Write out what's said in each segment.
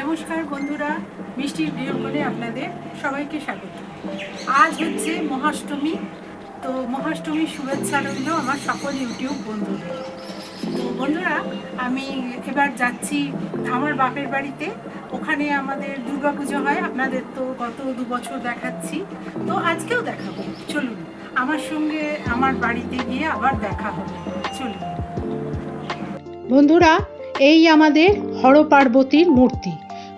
নমস্কার বন্ধুরা, মিষ্টির গৃহকোণে আপনাদের সবাইকে স্বাগত। আজ হচ্ছে মহাষ্টমী, তো মহাষ্টমীর শুভেচ্ছা রইল আমার সকল ইউটিউব বন্ধুদের। তো বন্ধুরা, আমি এবার যাচ্ছি আমার বাপের বাড়িতে। ওখানে আমাদের দুর্গাপুজো হয়, আপনাদের তো গত দু বছর দেখাচ্ছি। তো আজকেও দেখাবো, চলুন। আমার সঙ্গে আমার বাড়িতে গিয়ে আবার দেখা হবে, চলুন। বন্ধুরা, এই আমাদের হরপার্বতীর মূর্তি।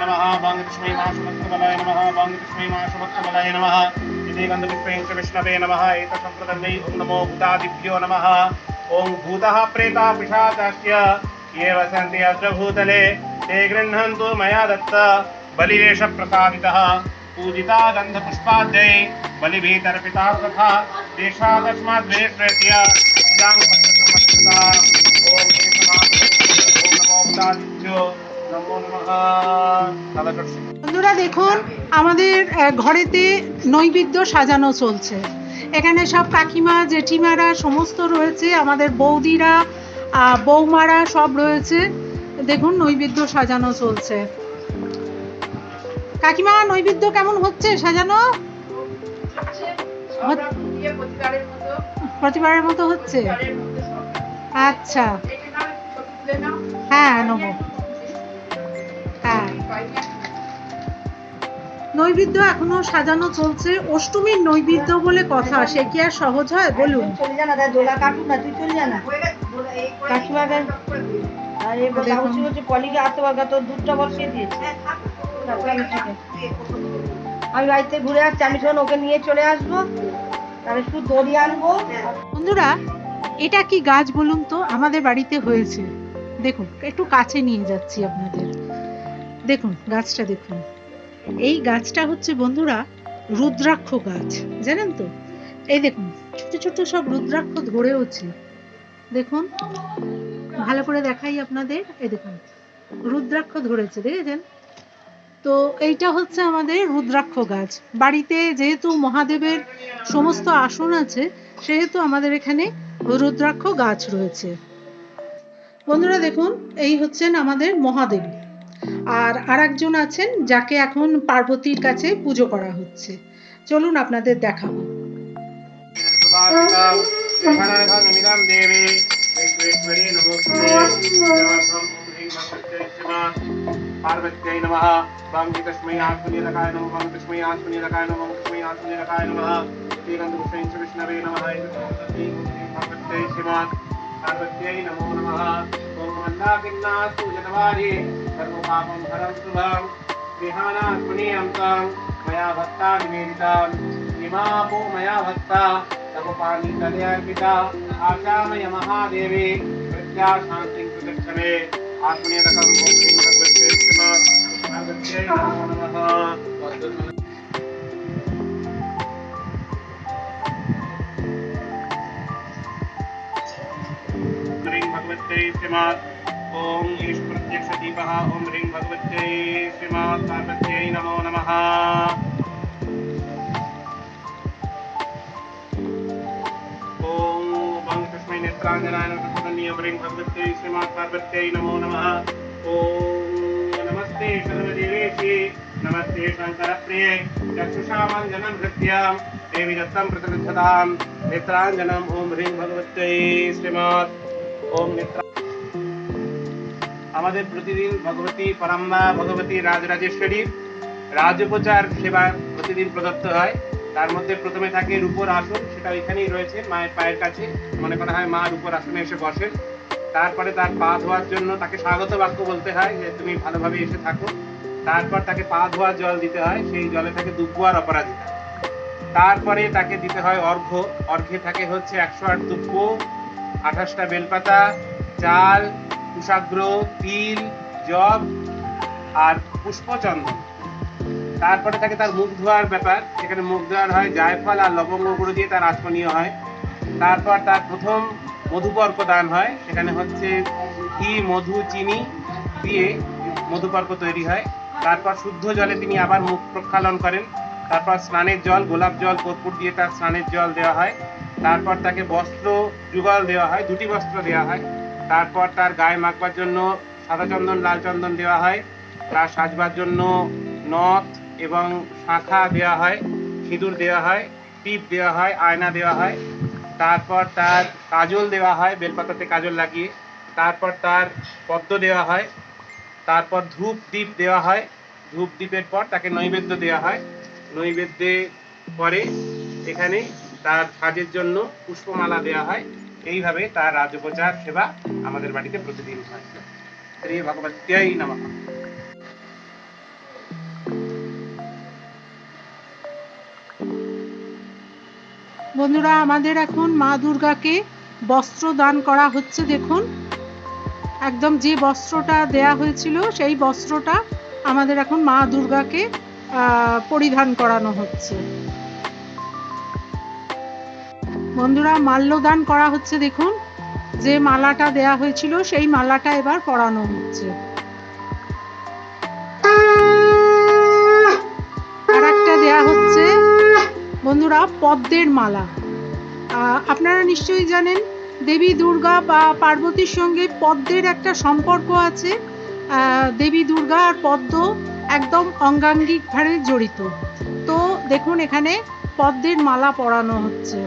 नमः। वाङ्कृष्मै माशुभक्तबलाय नमः। नमः। भूतादिभ्यो नमः ॐ भूतः प्रेता पिशाचास्य। ये वसन्ति अत्र भूतले ते गृह्णन्तु मया दत्त। बलिवेश प्रसादितः पूजिता गन्धपुष्पाद्यै बलिभिः तथा देशादस्मात् वेश्वस्य इदां বন্ধুরা দেখুন, আমাদের ঘরেতে নৈবেদ্য সাজানো চলছে। এখানে সব কাকিমা, জেঠিমারা সমস্ত রয়েছে, আমাদের বৌদিরা বৌমারা সব রয়েছে। দেখুন, নৈবেদ্য সাজানো চলছে। কাকিমা, নৈবেদ্য কেমন হচ্ছে সাজানো? প্রতিবারের মতো হচ্ছে? আচ্ছা। হ্যাঁ নেব। হ্যাঁ। নৈবেদ্য এখনও সাজানো চলছে। অষ্টমীর নৈবেদ্য বলে কথা সে কি আর সহজ হয়? বলুন। চলে যা না দোলা কাটুন না তুই চলে যা না। কাকিমাকে আরে দেখুন। বলছি পলিকে আসতে পারবে তোর দুধটা বসিয়ে দিয়েছে। আমি আমি বাড়িতে ঘুরে আসছি আমি শোন ওকে নিয়ে চলে আসব। তাহলে শুধু দড়ি আনব। বন্ধুরা এটা কি গাছ বলুন তো? আমাদের বাড়িতে হয়েছে। দেখুন, একটু কাছে নিয়ে যাচ্ছি আপনাদের। দেখুন, গাছটা দেখুন। এই গাছটা হচ্ছে বন্ধুরা রুদ্রাক্ষ গাছ, জানেন তো? এই দেখুন, ছোট ছোট সব রুদ্রাক্ষ ধরেওছে দেখুন, ভালো করে দেখাই আপনাদের। এই দেখুন, রুদ্রাক্ষ ধরেছে, দেখেছেন? তো এইটা হচ্ছে আমাদের রুদ্রাক্ষ গাছ। বাড়িতে যেহেতু মহাদেবের সমস্ত আসন আছে, সেহেতু আমাদের এখানে রুদ্রাক্ষ গাছ রয়েছে। বন্ধুরা দেখুন এই হচ্ছেন আমাদের মহাদেব আর আরেকজন আছেন যাকে এখন পার্বতীর কাছে পুজো করা হচ্ছে চলুন আপনাদের দেখাবো सुभाषितम् देवी विश्वेश्वरी नमोस्तुते पार्वत्यै नमः वां हि तस्मै आत्मनिरकाय नमः वां तस्मै आत्मनिरकाय नमः वां तस्मै आत्मनिरकाय नमः श्रीगन्धपुष्पें च विष्णवे नमः पार्वत्यै श्रीमान् सर्वज्ञै नमो नमः। ॐ मन्दाकिन्नास्तुजनवारि सर्वपापं हरं शुभं विहानात्मनीयं तां मया भक्ता निवेदिताम् इमापो मया भक्ता। तपपाणितले अर्पिता आचामय महादेवे। प्रत्याशान्तिं प्रदक्षणे आत्मनिरकं ॐ भगवत्यै नमो नमः। भगवत्यै श्रीमात्। ॐ ईश ॐ ह्रीं भगवत्यै श्रीमात् पार्वत्यै नमो नमः। नेत्राञ्जनाय नमो नमः। ॐ नमस्ते शर्वदेवेशि नमस्ते शङ्करप्रिये, चक्षुषामाञ्जनं हृत्यां, देवी दत्तं प्रतिरुद्धतां नेत्राञ्जनम् ॐ ह्रीं भगवत्यै श्रीमात्। ওম নেত্রা আমাদের প্রতিদিন ভগবতী পরম্বা, ভগবতী রাজরাজেশ্বরীর রাজোপচার সেবা প্রতিদিন প্রদত্ত হয়। তার মধ্যে প্রথমে থাকে রূপর আসন, সেটা এখানেই রয়েছে, মায়ের পায়ের কাছে। মনে করা হয় মা রূপর আসনে এসে বসেন তারপরে তার পা ধোয়ার জন্য তাকে স্বাগত বাক্য বলতে হয় যে, তুমি ভালোভাবে এসে থাকো। তারপর তাকে পা ধোয়ার জল দিতে হয়, সেই জলে থাকে দুব্বু আর অপরাজিতা। তারপরে তাকে দিতে হয় অর্ঘ্য। অর্ঘ্যে থাকে হচ্ছে একশো আট দুব্বু আঠাশটা বেলপাতা, চাল কুশাগ্র তিল জব আর পুষ্পচন্দন তারপরে থাকে তার মুখ ধোয়ার ব্যাপার। সেখানে মুখ ধোয়ার হয়, জায়ফল আর লবঙ্গ গুঁড়ো দিয়ে তার আচমনীয় হয়। তারপর তার প্রথম মধুপর্ক দান হয়। সেখানে হচ্ছে ঘি, মধু, চিনি দিয়ে মধুপর্ক তৈরি হয়। তারপর শুদ্ধ জলে তিনি আবার মুখ প্রক্ষালন করেন। তারপর স্নানের জল, গোলাপ জল, কর্পূর দিয়ে তার স্নানের জল দেওয়া হয়। তারপর তাকে বস্ত্র যুগল দেওয়া হয়, দুটি বস্ত্র দেওয়া হয়। তারপর তার গায়ে মাখবার জন্য সাদা চন্দন, লাল চন্দন দেওয়া হয়। তার সাজবার জন্য নথ এবং শাঁখা দেওয়া হয়, সিঁদুর দেওয়া হয় টিপ দেওয়া হয়, আয়না দেওয়া হয়। তারপর তার কাজল দেওয়া হয়, বেলপাতাতে কাজল লাগিয়ে। তারপর তার পদ্ম দেওয়া হয়। তারপর ধূপ দ্বীপ দেওয়া হয়। ধূপ দ্বীপের পর তাকে নৈবেদ্য দেওয়া হয়। নৈবেদ্যে পরে এখানে তার সাজের জন্য পুষ্পমালা দেওয়া হয়। এইভাবে তার রাজোপচার সেবা আমাদের বাড়িতে প্রতিদিন হয়। শ্রী ভগবত্যাই নমঃ। বন্ধুরা, আমাদের এখন মা দুর্গাকে বস্ত্র দান করা হচ্ছে, দেখুন। একদম যে বস্ত্রটা দেয়া হয়েছিল, সেই বস্ত্রটা আমাদের এখন মা দুর্গাকে পরিধান করানো হচ্ছে। বন্ধুরা, মাল্যদান করা হচ্ছে, দেখুন। যে মালাটা দেয়া হয়েছিল, সেই মালাটা এবার পরানো হচ্ছে। আর একটা দেয়া হচ্ছে, বন্ধুরা, পদ্মের মালা। আপনারা নিশ্চয়ই জানেন, দেবী দুর্গা বা পার্বতীর সঙ্গে পদ্মের একটা সম্পর্ক আছে। দেবী দুর্গা আর পদ্ম একদম অঙ্গাঙ্গিকভাবে জড়িত। তো দেখুন এখানে পদ্মের মালা পরানো হচ্ছে।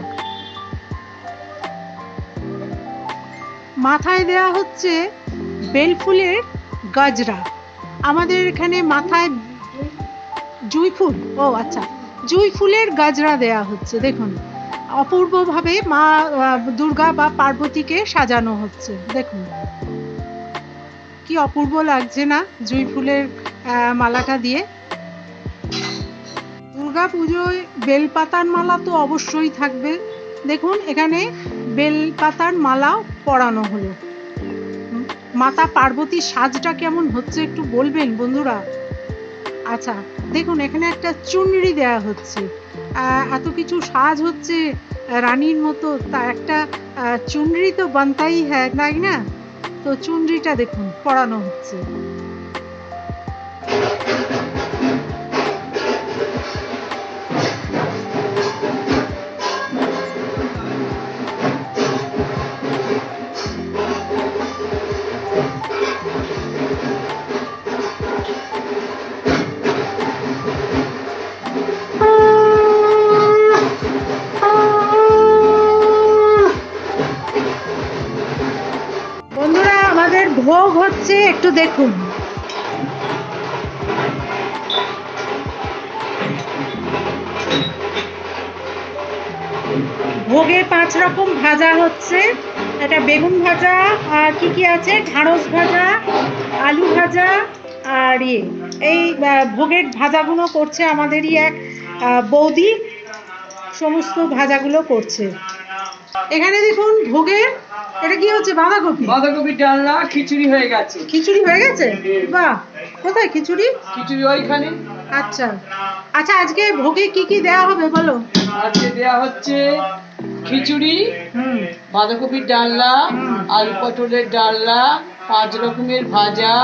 মাথায় দেয়া হচ্ছে বেলফুলের গাজরা। আমাদের এখানে মাথায় জুই ফুল, ও আচ্ছা জুই ফুলের গাজরা দেয়া হচ্ছে, দেখুন। অপূর্বভাবে মা দুর্গা বা পার্বতীকে সাজানো হচ্ছে, দেখুন। কি অপূর্ব লাগছে না জুই ফুলের মালাটা দিয়ে। দুর্গা পুজোয় বেলপাতার মালা তো অবশ্যই থাকবে। দেখুন, এখানে বেলপাতার মালাও পরানো হলো। মাতা পার্বতীর সাজটা কেমন হচ্ছে একটু বলবেন বন্ধুরা? আচ্ছা দেখুন, এখানে একটা চুনরি দেয়া হচ্ছে। এত কিছু সাজ হচ্ছে রানীর মতো। তা একটা চুনরি তো বানতাই হ্যাঁ তাই না? তো চুনরিটা দেখুন, পরানো হচ্ছে। একটু দেখুন। ভোগে পাঁচ রকম ভাজা হচ্ছে। এটা বেগুন ভাজা, আর কি কি আছে? ঢাঁড়স ভাজা, আলু ভাজা, আর ইয়ে। এই ভোগের ভাজাগুলো করছে আমাদেরই এক বৌদি। সমস্ত ভাজাগুলো করছে। এখানে দেখুন ভোগের এটা কি হচ্ছে বাঁধাকপি? বাঁধাকপির ডালনা খিচুড়ি হয়ে গেছে। খিচুড়ি হয়ে গেছে? বাহ কোথায় খিচুড়ি? খিচুড়ি ওইখানে। আচ্ছা। আচ্ছা আজকে ভোগে কি কি দেওয়া হবে বলো? আজকে দেয়া হচ্ছে খিচুড়ি বাঁধাকপির ডালনা আলু পটলের ডালনা পাঁচ রকমের ভাজা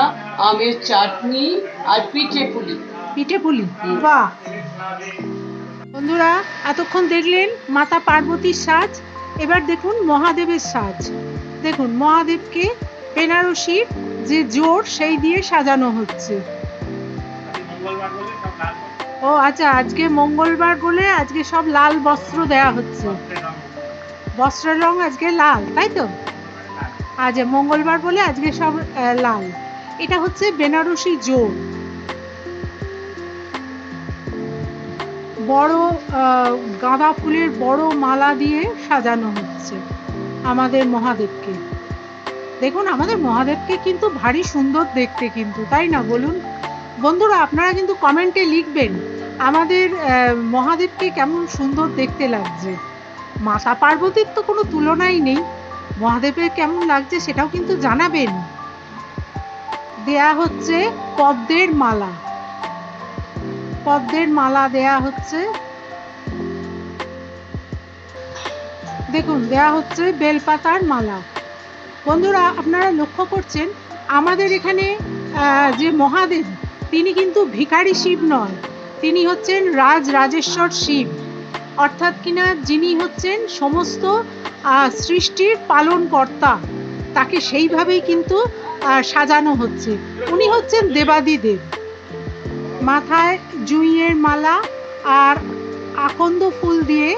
আমের চাটনি আর পিঠে পুলি। পিঠে পুলি বাহ। বন্ধুরা এতক্ষণ দেখলেন মাতা পার্বতীর সাজ। এবার দেখুন মহাদেবের সাজ। দেখুন, মহাদেবকে বেনারসির যে জোর, সেই দিয়ে সাজানো হচ্ছে। ও আচ্ছা আজকে মঙ্গলবার বলে আজকে সব লাল বস্ত্র দেয়া হচ্ছে। বস্ত্রের রং আজকে লাল, তাই তো? আজ মঙ্গলবার বলে আজকে সব লাল। এটা হচ্ছে বেনারসি জোর। বড় গাঁদা ফুলের বড় মালা দিয়ে সাজানো হচ্ছে আমাদের মহাদেবকে। দেখুন, আমাদের মহাদেবকে কিন্তু ভারী সুন্দর দেখতে কিন্তু, তাই না? বলুন। বন্ধুরা, আপনারা কিন্তু কমেন্টে লিখবেন, আমাদের মহাদেবকে কেমন সুন্দর দেখতে লাগছে। মাতা পার্বতীর তো কোনো তুলনাই নেই, মহাদেবের কেমন লাগছে সেটাও কিন্তু জানাবেন। দেয়া হচ্ছে পদ্মের মালা। পদ্মের মালা দেয়া হচ্ছে। দেখুন, দেয়া হচ্ছে বেলপাতার মালা। বন্ধুরা, আপনারা লক্ষ্য করছেন, আমাদের এখানে যে মহাদেব, তিনি কিন্তু ভিখারি শিব নয় তিনি হচ্ছেন রাজ রাজেশ্বর শিব। অর্থাৎ কিনা যিনি হচ্ছেন সমস্ত সৃষ্টির পালনকর্তা, তাকে সেইভাবেই কিন্তু সাজানো হচ্ছে। উনি হচ্ছেন দেবাদিদেব। মাথায় জুঁইয়ের মালা আর আকন্দ ফুল দিয়ে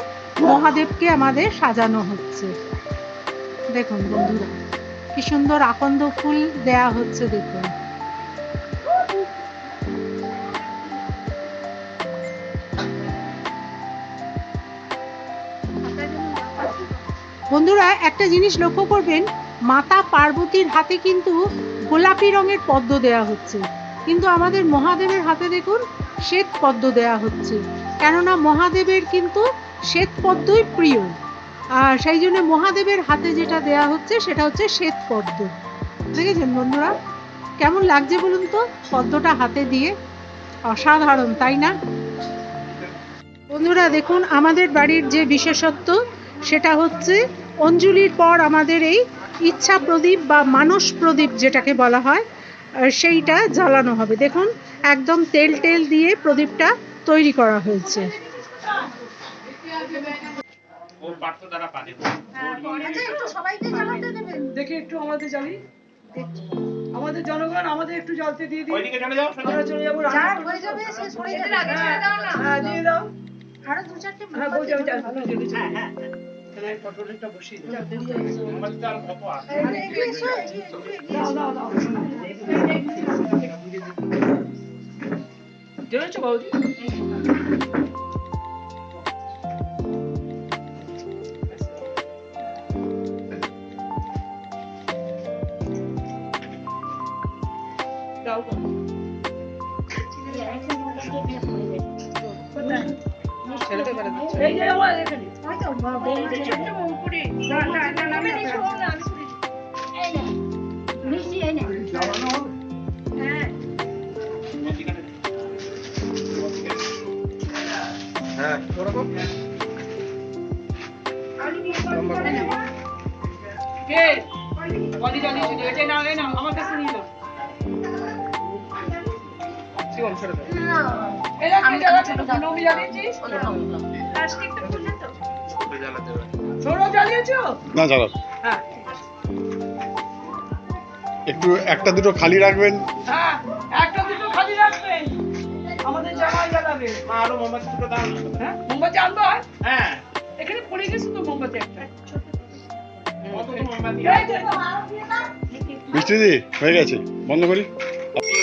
মহাদেবকে আমাদের সাজানো হচ্ছে। দেখুন বন্ধুরা, কি সুন্দর আকন্দ ফুল দেয়া হচ্ছে, দেখুন। বন্ধুরা, একটা জিনিস লক্ষ্য করবেন, মাতা পার্বতীর হাতে কিন্তু গোলাপি রঙের পদ্ম দেয়া হচ্ছে। কিন্তু আমাদের মহাদেবের হাতে দেখুন শ্বেত পদ্ম দেয়া হচ্ছে। কেননা মহাদেবের কিন্তু শ্বেত পদ্মই প্রিয়। আর সেই জন্য মহাদেবের হাতে যেটা দেয়া হচ্ছে সেটা হচ্ছে শ্বেত পদ্ম। দেখেছেন বন্ধুরা? কেমন লাগছে বলুন তো? পদ্মটা হাতে দিয়ে। অসাধারণ, তাই না? বন্ধুরা, দেখুন, আমাদের বাড়ির যে বিশেষত্ব, সেটা হচ্ছে অঞ্জলির পর আমাদের এই ইচ্ছা প্রদীপ বা মানস প্রদীপ যেটাকে বলা হয় সেইটা জ্বালানো হবে। দেখুন একদম তেল টেল দিয়ে প্রদীপটা তৈরি করা হয়েছে। পারে দেখে একটু আমাদের জ্বালি। আমাদের জনগণ আমাদের একটু জ্বালতে দিয়ে দিই ওইদিকে চলে যাও সোজা। আমরা চলে যাব হ্যাঁ দিয়ে দাও। হ্যাঁ বলছি আমি জ্বালবো, আমি ফটোটা বসিয়ে। জ্বলেছে বৌদি দাও এই যে আমার এখানে হ্যাঁ ওরকম কে বলি জ্বালিয়েছিল এটা না না আমার কাছে নিয়ে ছোট না। হ্যাঁ। একটু একটা দুটো খালি রাখবেন। হ্যাঁ একটা দুটো খালি রাখবেন। আমাদের জামাই জ্বালাবে। আরও মোমবাতি দুটো দাও। না। হ্যাঁ মোমবাতি আনব? হ্যাঁ। এখানে পড়ে গেছে তো মোমবাতি একটা। যে, মিষ্টিদি হয়ে গেছে। বন্ধ করি।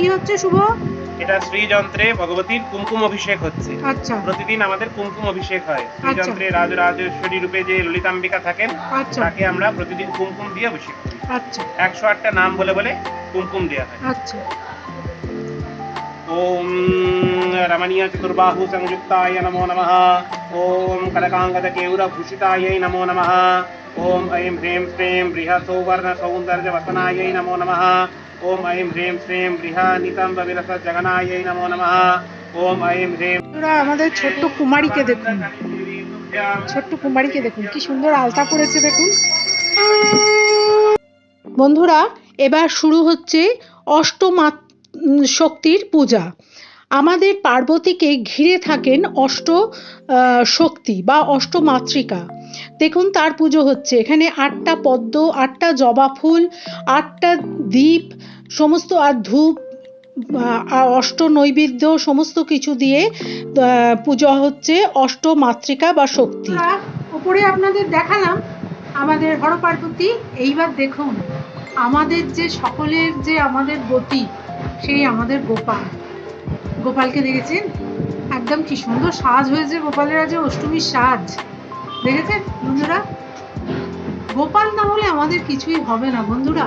কি হচ্ছে শুভ? এটা শ্রী যন্ত্রে ভগবতীর কুমকুম অভিষেক হচ্ছে। আচ্ছা। প্রতিদিন আমাদের কুমকুম অভিষেক হয়। আচ্ছা। শ্রীযন্ত্রে রাজ রাজেশ্বরী রূপে যে ললিতাম্বিকা থাকেন আচ্ছা। তাকে আমরা প্রতিদিন কুমকুম দিয়ে অভিষেক করি। আচ্ছা। একশো আটটা নাম বলে বলে কুমকুম দেওয়া হয়। আচ্ছা। ওম রমণীয় চতুর্বাহু সংযুক্তায় নমো নমঃ। ॐ कनकाङ्गदकेयूरभूषितायै नमो नमः ॐ ऐं ह्रीं श्रीं बृहसौवर्णसौन्दर्यवसनायै नमो नमः ॐ ऐं ह्रीं श्रीं बृहनितम्बविरसजगनायै नमो नमः ॐ ऐं ह्रीं বন্ধুরা আমাদের ছোট্ট কুমারীকে দেখুন ছোট্ট কুমারীকে দেখুন কি সুন্দর আলতা পড়েছে দেখুন বন্ধুরা এবার শুরু হচ্ছে অষ্টমা উম, শক্তির পূজা আমাদের পার্বতীকে ঘিরে থাকেন অষ্ট শক্তি বা অষ্টমাতৃকা। দেখুন, তার পুজো হচ্ছে। এখানে আটটা পদ্ম, আটটা জবা ফুল, আটটা দ্বীপ সমস্ত আর ধূপ অষ্ট নৈবেদ্য, সমস্ত কিছু দিয়ে পুজো হচ্ছে অষ্টমাতৃকা বা শক্তি। ওপরে আপনাদের দেখালাম আমাদের হরপার্বতী এইবার দেখুন, আমাদের যে সকলের যে আমাদের গতি, সেই আমাদের গোপাল। গোপালকে দেখেছেন একদম কি সুন্দর সাজ হয়েছে গোপালের আজ অষ্টমীর সাজ দেখেছেন বন্ধুরা গোপাল না হলে আমাদের কিছুই হবে না বন্ধুরা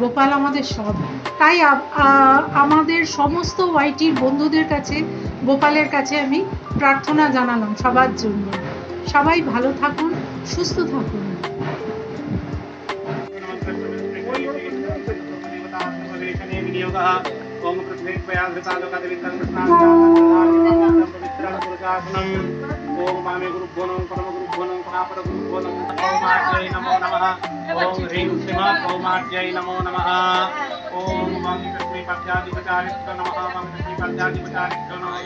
গোপাল আমাদের সব তাই আমাদের সমস্ত ওয়াইটির বন্ধুদের কাছে গোপালের কাছে আমি প্রার্থনা জানালাম সবার জন্য সবাই ভালো থাকুন সুস্থ থাকুন पृथ्वी प्रयासृतालोकादिविद्धं कृष्णालोकादिविद्धं पवित्रं पुरुषासनम् ॐ वामे गुरुभ्यो नमः परम गुरुभ्यो नमः परापर गुरुभ्यो नमः ॐ आर्यै नमो नमः ॐ ह्रीं श्रीमत् ॐ आर्यै नमो नमः ॐ वं कृष्णे पद्याधिपचारिभ्यो नमः वं कृष्णे पद्याधिपचारिभ्यो नमः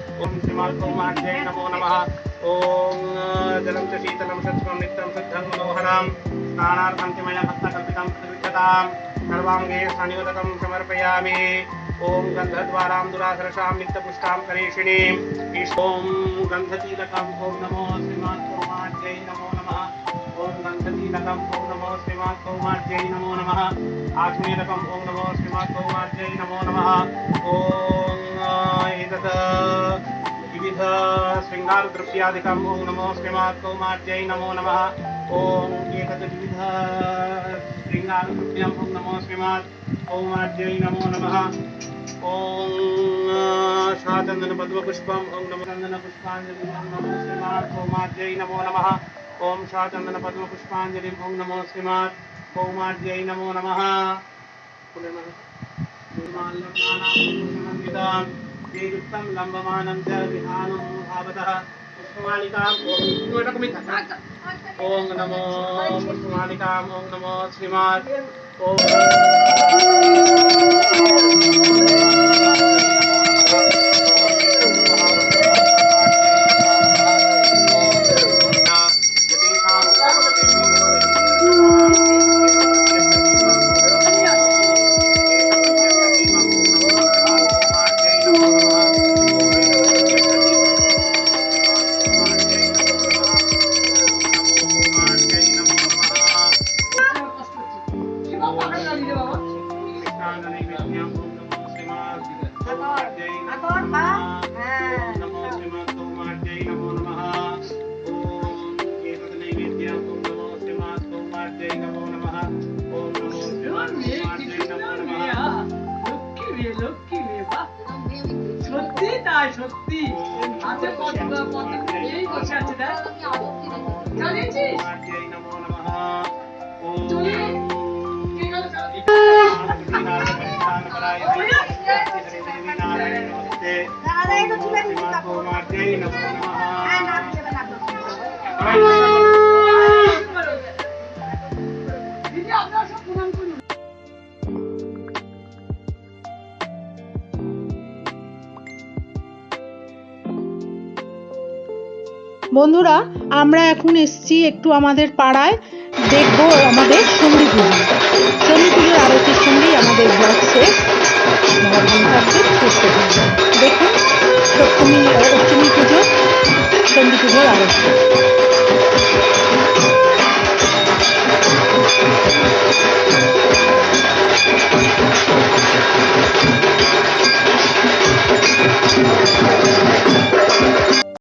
ॐ श्रीमात्कौमार्यै नमो नमः। ॐ जलं च शीतलं सत्त्वं नित्यं, शुद्धं, मनोहरं। स्नानार्थं च मया हस्तकल्पितं प्रतिविद्धतां सर्वाङ्गे स्थानिवदकं समर्पयामि। ॐ गन्धद्वारां दुराधरशां नित्यपुष्टां करेषिणीम् ॐ गन्धतीलकम् ॐ नमो श्रीमात्कौमार्यै नमो नमः। ॐ गन्धतीलकम् नमो श्रीमात्कौमार्यै नमो नमः। नमो श्रीमात्कौमार्यै नमो नमः। ॐ एतत् विविध शृङ्गारद्रव्यादिकम् ॐ नमो श्रीमात्कौमार्यै नमो नमः ॐ एतत् विविध शृङ्गारद्रव्यम् ॐ नमो श्रीमात् कौमार्यै नमो नमः ॐ शाचन्दन पद्मपुष्पम् ॐ नमो चन्दन पुष्पाञ्जलिम् ॐ नमो श्रीमात् कौमार्यै नमो नमः ॐ शाचन्दन पद्मपुष्पाञ्जलिम् ॐ नमो श्रीमात् नमो नमः। श्रीयुक्तं लम्बमानं च विहानं भावतः पुष्पमालिकाम् ॐ नमो पुष्पमालिकाम् ॐ नमो श्रीमात् ॐ হাতে পদ্ম পদ্ম এই বন্ধুরা, আমরা এখন এসছি একটু আমাদের পাড়ায়, দেখব আমাদের সঙ্গী পুজো। সঙ্গী পুজোর আরতির সঙ্গেই আমাদের ব্লগ দেখুন সপ্তমী অষ্টমী পুজো, সঙ্গী পুজোর আরতি।